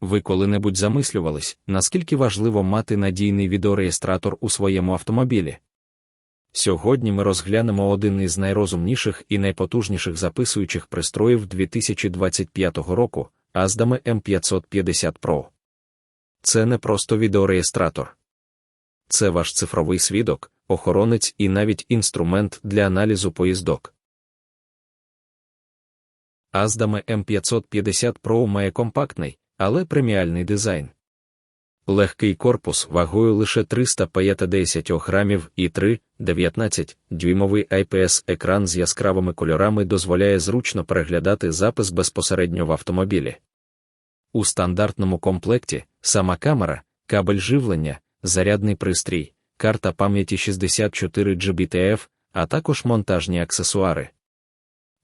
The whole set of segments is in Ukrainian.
Ви коли-небудь замислювались, наскільки важливо мати надійний відеореєстратор у своєму автомобілі? Сьогодні ми розглянемо один із найрозумніших і найпотужніших записуючих пристроїв 2025 року Аздами M550 Pro. Це не просто відеореєстратор. Це ваш цифровий свідок, охоронець і навіть інструмент для аналізу поїздок. Аздами M550 Pro має компактний, але преміальний дизайн. Легкий корпус вагою лише 350 грамів і 3,19 дюймовий IPS-екран з яскравими кольорами дозволяє зручно переглядати запис безпосередньо в автомобілі. У стандартному комплекті сама камера, кабель живлення, зарядний пристрій, карта пам'яті 64 GBTF, а також монтажні аксесуари.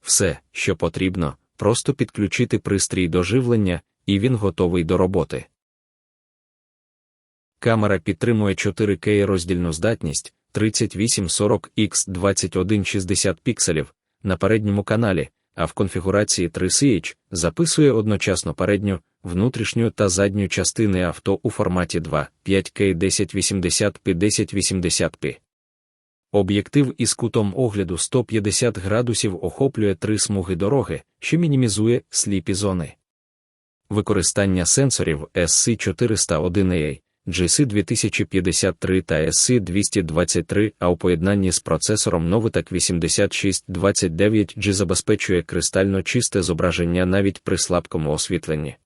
Все, що потрібно, просто підключити пристрій до живлення, і він готовий до роботи. Камера підтримує 4К роздільну здатність 3840 x 2160 пікселів на передньому каналі, а в конфігурації 3CH записує одночасно передню, внутрішню та задню частини авто у форматі 2, 5К 1080 p 1080 p Об'єктив із кутом огляду 150 градусів охоплює три смуги дороги, що мінімізує сліпі зони. Використання сенсорів SC401A, GC 2053 та SC223, а у поєднанні з процесором Novitec 8629G забезпечує кристально чисте зображення навіть при слабкому освітленні.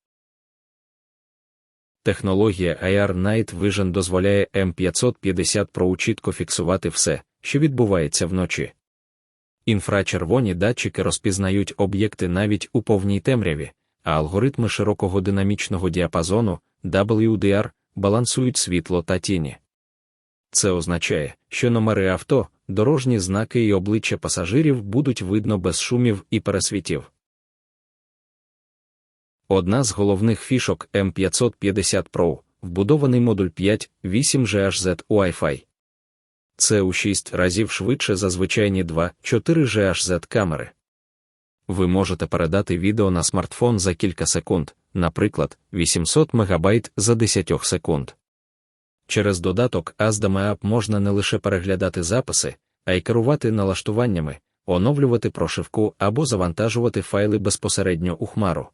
Технологія IR Night Vision дозволяє M550 Pro чітко фіксувати все, що відбувається вночі. Інфрачервоні датчики розпізнають об'єкти навіть у повній темряві, а алгоритми широкого динамічного діапазону WDR балансують світло та тіні. Це означає, що номери авто, дорожні знаки і обличчя пасажирів будуть видно без шумів і пересвітів. Одна з головних фішок M550 Pro вбудований модуль 5 8GHz Wi-Fi. Це у 6 разів швидше за звичайні 2 4 GHz камери. Ви можете передати відео на смартфон за кілька секунд, наприклад, 800 МБ за 10 секунд. Через додаток ASDAME App можна не лише переглядати записи, а й керувати налаштуваннями, оновлювати прошивку або завантажувати файли безпосередньо у хмару.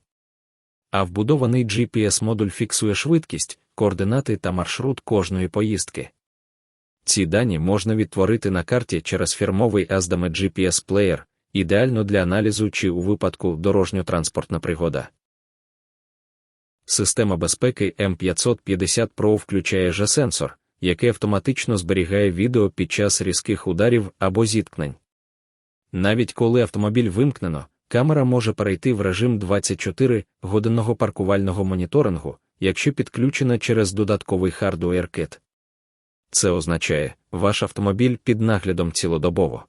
А вбудований GPS-модуль фіксує швидкість, координати та маршрут кожної поїздки. Ці дані можна відтворити на карті через фірмовий ASDAME GPS Player, ідеально для аналізу чи у випадку дорожньо-транспортна пригода. Система безпеки M550 Pro включає G-сенсор, який автоматично зберігає відео під час різких ударів або зіткнень. Навіть коли автомобіль вимкнено, камера може перейти в режим 24 годинного паркувального моніторингу, якщо підключена через додатковий хардуер кит. Це означає, ваш автомобіль під наглядом цілодобово.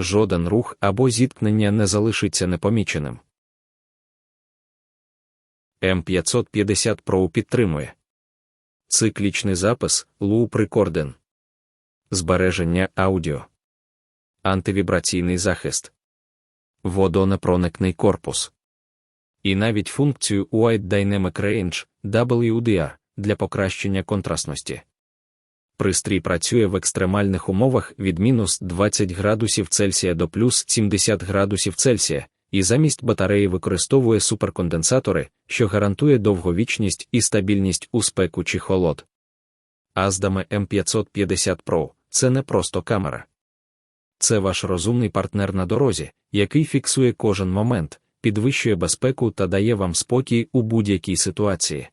Жоден рух або зіткнення не залишиться непоміченим. М550 Pro підтримує. Циклічний запис Loop Recording, збереження аудіо, антивібраційний захист, водонепроникний корпус. І навіть функцію Wide Dynamic Range WDR для покращення контрастності. Пристрій працює в екстремальних умовах від мінус 20 градусів Цельсія до плюс 70 градусів Цельсія і замість батареї використовує суперконденсатори, що гарантує довговічність і стабільність у спеку чи холод. Аздаме M550 Pro це не просто камера. Це ваш розумний партнер на дорозі, який фіксує кожен момент, підвищує безпеку та дає вам спокій у будь-якій ситуації.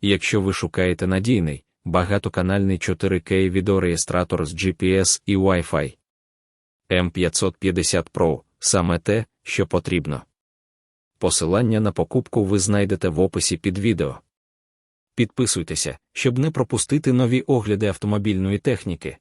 Якщо ви шукаєте надійний, багатоканальний 4К відеореєстратор з GPS і Wi-Fi, M550 Pro саме те, що потрібно. Посилання на покупку ви знайдете в описі під відео. Підписуйтеся, щоб не пропустити нові огляди автомобільної техніки.